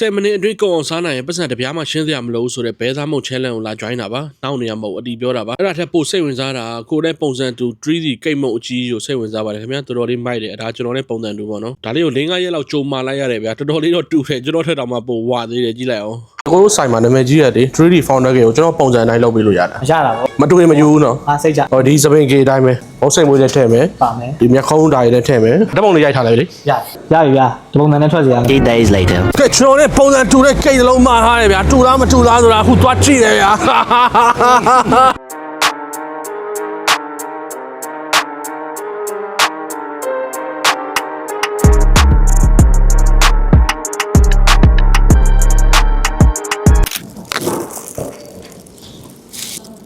10မိနစ်အတွင်းကုန်အောင်စားနိုင်ရင်ပတ်စံတစ်ပြားမှရှင်းစရာမလိုဘူးဆိုတော့ဘဲသားမုတ် challenge ကိုလာ join တာပါနောက်နေရမဟုတ်အတီးပြောတာပါအဲ့ဒါထက်ပိုစိတ်ဝင်စားတာကိုယ်နဲ့ပုံစံတူ 3D ကိတ်မုတ်အကြီးကိုစိတ်ဝင်စားပါတယ်ခင်ဗျာတော်တော်လေးမိုက်တယ်ဒါကျွန်တော်နဲ့ပုံစံတူပေါ့နော်ဒါလေးကို၄-၅ရက်လောက်ကြုံမာလိုက်ရတယ်ဗျာတော်တော်လေးတော့တူတယ်ကျွန်တော်ထက်တောင်မှပိုဝသေးတယ်ကြည့်လိုက်အောင်ကိုတို့ဆိုင်မှာနာမည်ကြီးရတယ် 3D founder ကိုကျွန်တော်ပုံစံတိုင်းလုပ်ပေးလို့ရတာမရတာပေါ့မတွေ့မယူဘူးနော်အားစိတ်ကြဟောဒီစပင်ကေအတိုင်းပဲဘုတ်စိတ်မွေးနဲ့ထည့်မယ်ပါမယ်ဒီမျက်ခုံးဓာရီနဲ့ထည့်မယ်ဓာတ်ပုံလေးရိုက်ထားလိုက်လေရရပြီဗျာဒီပုံစံနဲ့ထွက်စီရမယ် Eight days later. ကဲကျွန်တော်နဲ့ပုံစံတူတဲ့ကိတ်တစ်လုံးမှားထားတယ်ဗျာတူလားမတူလားဆိုတာအခုသွားကြည့်တယ်ဗျာ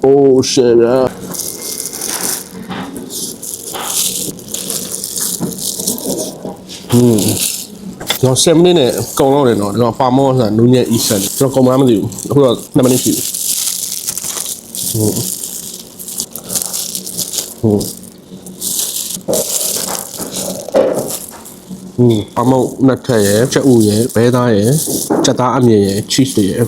Oh shit ဗျာကျွန်တော်7မိနစ်နဲ့ကုန်တော့တယ်နော်ကျွန်တော်ပါမောဆိုတာနူးညံ့ e-set ကျွန်တော်ကုန်မလားမသိဘူးအခုတော့2မိနစ်ရှိပြီဟုတ်ဟုတ်ဟင်းအမောက်နှစ်ထက်ရယ်ချက်ဥရယ်ဘဲသားရယ်ချက်သားအမြင်ရယ် cheese ရယ်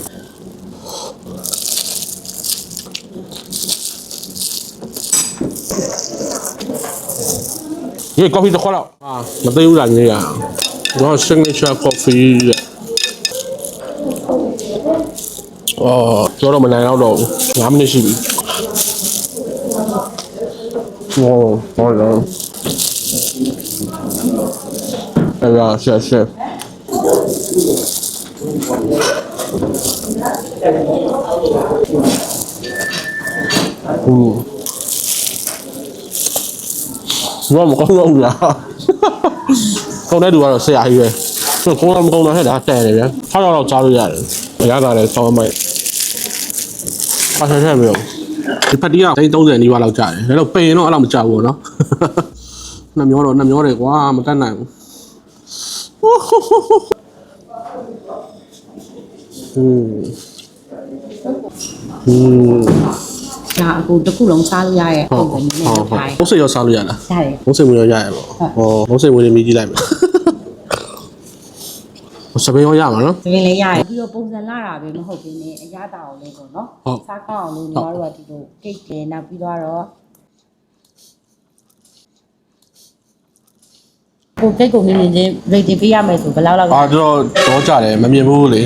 ဒီ coffee တစ်ခွက်တော့အာမသိဘူးလားညီရတော့ signature coffee ရဲ့အော်ကျော်တော့မနိုင်တော့တော့9မိနစ်ရှိပြီဟောဟောတော့အဲ့ဒါဆက်ဆက်ဟုတ် 嗯。ဘာမကောင်းတော့ဘူးလားကောင်းတဲ့သူကတော့ဆရာကြီးပဲသူကောင်းတော့မကောင်းတော့ဟဲ့ဒါတဲ့တယ်ဗျာထားတော့တော့ကြားလို့ရတယ်အရသာလည်းဆောင်းမိုက်ပါဆက်ဆက်မျိုးဒီဖက်တီးက30နီးပါးလောက်ကြားတယ်ဒါတော့ပင်တော့အဲ့လောက်မကြားဘူးနော်နှမျောတော့နှမျောတယ်ကွာမတတ်နိုင်ဘူးဟူးဟူး ဒါအခုတစ်ခုလုံးစားလို့ရရဲ့ပုံစံမျိုးနဲ့လုပ်ထားတယ်ဘုတ်စိတ်ရောစားလို့ရလားရတယ်ဘုတ်စိတ်ဝင်ရောရရပေါ့ဟောဘုတ်စိတ်ဝင်နေမြည်ကြည့်လိုက်မယ်ဟိုစပင်းရောရမှာနော်။ဒီရင်လေးရတယ်ပြီးတော့ပုံစံလာတာပဲမဟုတ်ဘဲနဲ့အရသာအောင်လေးပေါ့နော်ဟုတ်စားကောင်းအောင်လို့ညီမတို့ကဒီလိုကိတ်တယ်နောက်ပြီးတော့ ကိုကိတ်ကိုမြင်မြင်ချင်း rating ပေးရမယ်ဆိုဘယ်လောက်လောက်အာတော့တော့ကြတယ်မမြင်ဘူးလေ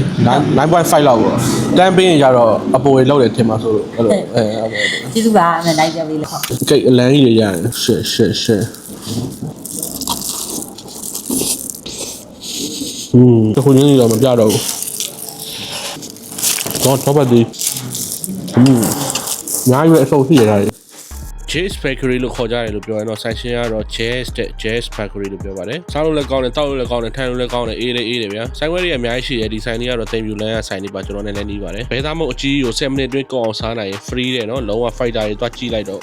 9.5လောက်ပေါ့တန်းပေးရင်ကြတော့အပေါ်ရေလောက်တယ်ထင်ပါဆိုလို့အဲ့လိုအဲအဲ့လိုကျေးဇူးပါအမေလိုက်ကြပေးလို့ဟုတ်ကိတ်အလန်းကြီးတွေရတယ်ရှယ်ရှယ်ရှယ်ဟွန်းတခုချင်းကြီးတော့မပြတော့ဘူးတော့တော့ပါဒီဟွန်းညာရွယ်အဆုံးရှိရတယ် Jazz Bakery လို့ခေါ်ကြတယ်လို့ပြောရင်တော့ဆိုင်ရှင်ကတော့ Jazz တဲ့ Jazz Bakery လို့ပြောပါတယ်။စားလို့လည်းကောင်းတယ်၊တောက်လို့လည်းကောင်းတယ်၊ထိုင်လို့လည်းကောင်းတယ်အေးလည်းအေးတယ်ဗျာ။ဆိုင်ဝဲတွေအများကြီးရှိတယ်ဒီဆိုင်တွေကတော့တိမ်ပြူလန်းရဆိုင်တွေပါကျွန်တော်နဲ့လည်းနီးပါတယ်။ဘဲသားမုတ်အကြီးကို7မိနစ်အတွင်းကောက်အောင်စားနိုင်ရင် free တယ်နော်။လုံးဝ fighter တွေတွားကြည့်လိုက်တော့